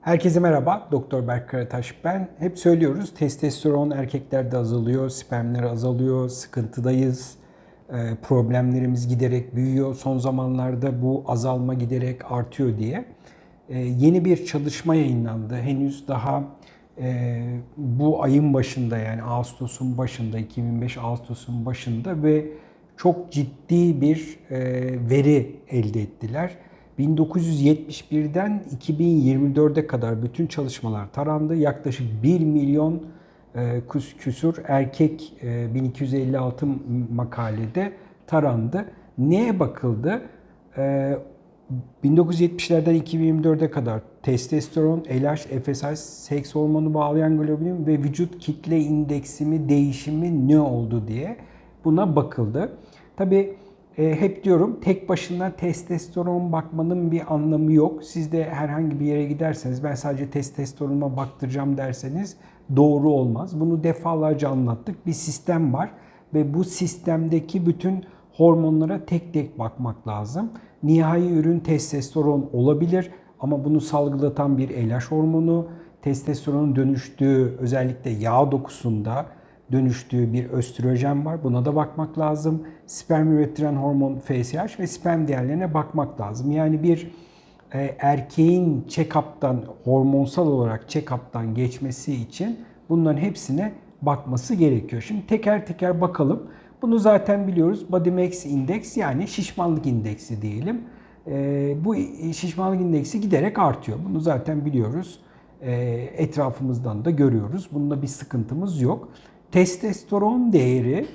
Herkese merhaba, Doktor Berk Karataş ben. Hep söylüyoruz testosteron erkeklerde azalıyor, spermler azalıyor, sıkıntıdayız, e, problemlerimiz giderek büyüyor. Son zamanlarda bu azalma giderek artıyor diye. E, Yeni bir çalışma yayınlandı. Henüz daha e, bu ayın başında yani Ağustos'un başında, 2005 Ağustos'un başında ve çok ciddi bir e, veri elde ettiler. 1971'den 2024'e kadar bütün çalışmalar tarandı. Yaklaşık 1 milyon e, küs- küsur erkek e, 1256 makalede tarandı. Neye bakıldı? E, 1970'lerden 2024'e kadar testosteron, LH, FSH, seks hormonu bağlayan globulin ve vücut kitle indeksimi değişimi ne oldu diye buna bakıldı. Tabii e, hep diyorum tek başına testosteron bakmanın bir anlamı yok. Siz de herhangi bir yere giderseniz ben sadece testosteronuma baktıracağım derseniz doğru olmaz. Bunu defalarca anlattık. Bir sistem var ve bu sistemdeki bütün hormonlara tek tek bakmak lazım. Nihai ürün testosteron olabilir ama bunu salgılatan bir LH hormonu, testosteronun dönüştüğü özellikle yağ dokusunda dönüştüğü bir östrojen var. Buna da bakmak lazım. Sperm üretilen hormon FSH ve sperm değerlerine bakmak lazım. Yani bir e, erkeğin check-up'tan, hormonsal olarak check-up'tan geçmesi için bunların hepsine bakması gerekiyor. Şimdi teker teker bakalım. Bunu zaten biliyoruz. Body Mass Index yani şişmanlık indeksi diyelim. E, bu şişmanlık indeksi giderek artıyor. Bunu zaten biliyoruz. E, etrafımızdan da görüyoruz. Bunda bir sıkıntımız yok. Testosteron değeri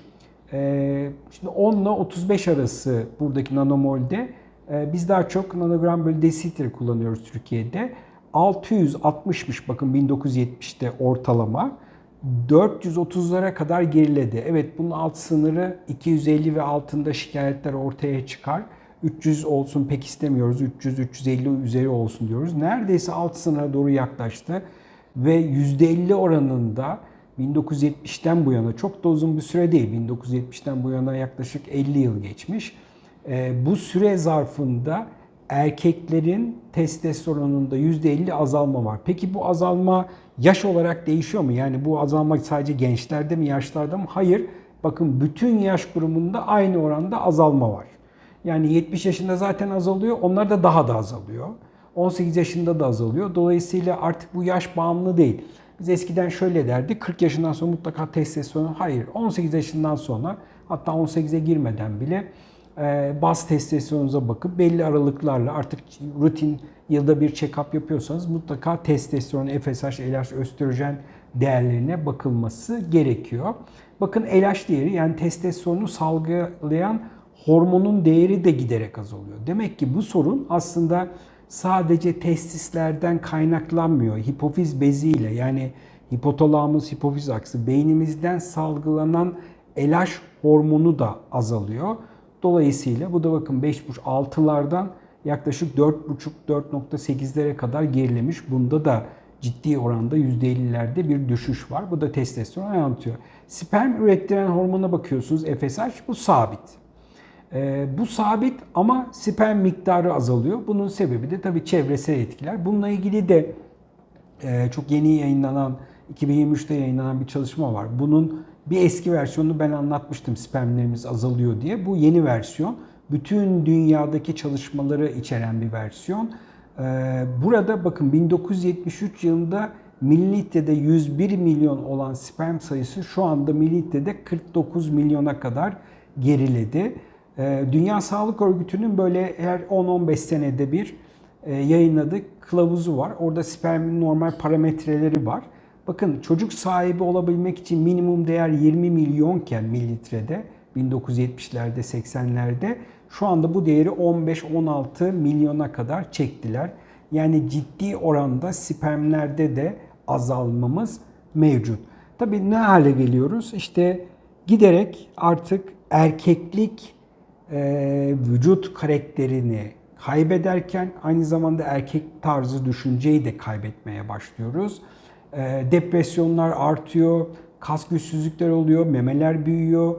e, şimdi 10 ile 35 arası buradaki nanomolde. E, Biz daha çok nanogram bölü desilitre kullanıyoruz Türkiye'de. 660'mış bakın 1970'te ortalama. 430'lara kadar geriledi. Evet bunun alt sınırı 250 ve altında şikayetler ortaya çıkar. 300 olsun pek istemiyoruz. 300-350 üzeri olsun diyoruz. Neredeyse alt sınıra doğru yaklaştı. Ve %50 oranında 1970'ten bu yana çok da uzun bir süre değil. 1970'ten bu yana yaklaşık 50 yıl geçmiş. Ee, bu süre zarfında erkeklerin testosteronunda %50 azalma var. Peki bu azalma yaş olarak değişiyor mu? Yani bu azalma sadece gençlerde mi, yaşlarda mı? Hayır. Bakın bütün yaş grubunda aynı oranda azalma var. Yani 70 yaşında zaten azalıyor, onlar da daha da azalıyor. 18 yaşında da azalıyor. Dolayısıyla artık bu yaş bağımlı değil. Biz eskiden şöyle derdik, 40 yaşından sonra mutlaka testosteron. Hayır, 18 yaşından sonra hatta 18'e girmeden bile e, baz testosteronunuza bakıp belli aralıklarla artık rutin yılda bir check-up yapıyorsanız mutlaka testosteron, FSH, LH, östrojen değerlerine bakılması gerekiyor. Bakın LH değeri yani testosteronu salgılayan hormonun değeri de giderek azalıyor. Demek ki bu sorun aslında sadece testislerden kaynaklanmıyor. Hipofiz beziyle yani hipotalamus hipofiz aksı beynimizden salgılanan LH hormonu da azalıyor. Dolayısıyla bu da bakın 5,5-6'lardan yaklaşık 4,5-4,8'lere kadar gerilemiş. Bunda da ciddi oranda %50'lerde bir düşüş var. Bu da testosteron yansıtıyor. Sperm ürettiren hormona bakıyorsunuz FSH bu sabit. Ee, bu sabit ama sperm miktarı azalıyor. Bunun sebebi de tabii çevresel etkiler. Bununla ilgili de e, çok yeni yayınlanan 2023'te yayınlanan bir çalışma var. Bunun bir eski versiyonunu ben anlatmıştım spermlerimiz azalıyor diye. Bu yeni versiyon. Bütün dünyadaki çalışmaları içeren bir versiyon. Ee, Burada bakın 1973 yılında mililitrede 101 milyon olan sperm sayısı şu anda mililitrede 49 milyona kadar geriledi. Ee, Dünya Sağlık Örgütü'nün böyle her 10-15 senede bir e, yayınladığı kılavuzu var. Orada spermin normal parametreleri var. Bakın çocuk sahibi olabilmek için minimum değer 20 milyonken mililitrede 1970'lerde 80'lerde şu anda bu değeri 15-16 milyona kadar çektiler. Yani ciddi oranda spermlerde de azalmamız mevcut. Tabii ne hale geliyoruz? İşte giderek artık erkeklik e, vücut karakterini kaybederken aynı zamanda erkek tarzı düşünceyi de kaybetmeye başlıyoruz. E, depresyonlar artıyor, kas güçsüzlükler oluyor, memeler büyüyor,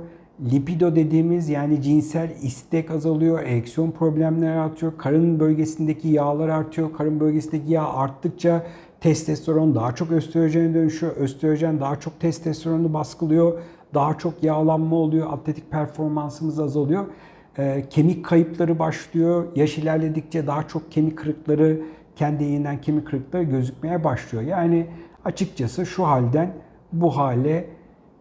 Lipido dediğimiz yani cinsel istek azalıyor, ereksiyon problemleri artıyor, karın bölgesindeki yağlar artıyor. Karın bölgesindeki yağ arttıkça testosteron daha çok östrojene dönüşüyor. Östrojen daha çok testosteronu baskılıyor. Daha çok yağlanma oluyor. Atletik performansımız azalıyor. Ee, kemik kayıpları başlıyor. Yaş ilerledikçe daha çok kemik kırıkları, kendiliğinden kemik kırıkları gözükmeye başlıyor. Yani açıkçası şu halden bu hale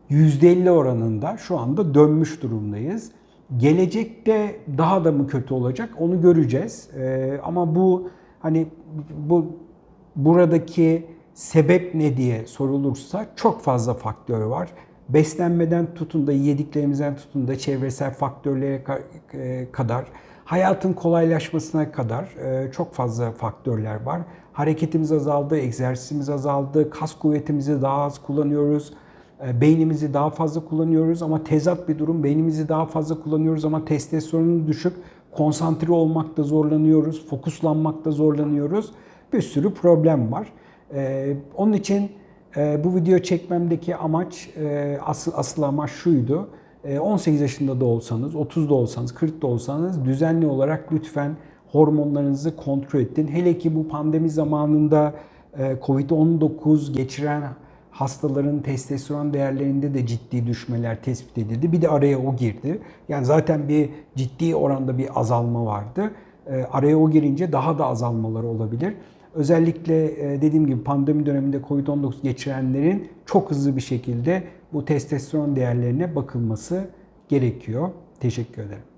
%50 oranında şu anda dönmüş durumdayız. Gelecekte daha da mı kötü olacak onu göreceğiz. Ee, ama bu hani bu buradaki sebep ne diye sorulursa çok fazla faktör var. Beslenmeden tutun da yediklerimizden tutun da çevresel faktörlere e, kadar hayatın kolaylaşmasına kadar e, çok fazla faktörler var. Hareketimiz azaldı, egzersizimiz azaldı, kas kuvvetimizi daha az kullanıyoruz. E, Beynimizi daha fazla kullanıyoruz ama tezat bir durum. Beynimizi daha fazla kullanıyoruz ama testosteronumuz düşük. Konsantre olmakta zorlanıyoruz, fokuslanmakta zorlanıyoruz. Bir sürü problem var. Onun için e, bu video çekmemdeki amaç, e, asıl, asıl amaç şuydu. E, 18 yaşında da olsanız, 30'da olsanız, 40'da olsanız düzenli olarak lütfen hormonlarınızı kontrol edin. Hele ki bu pandemi zamanında e, Covid-19 geçiren hastaların testosteron değerlerinde de ciddi düşmeler tespit edildi. Bir de araya o girdi. Yani zaten bir ciddi oranda bir azalma vardı. E, Araya o girince daha da azalmalar olabilir. Özellikle e, dediğim gibi pandemi döneminde Covid-19 geçirenlerin çok hızlı bir şekilde bu testosteron değerlerine bakılması gerekiyor. Teşekkür ederim.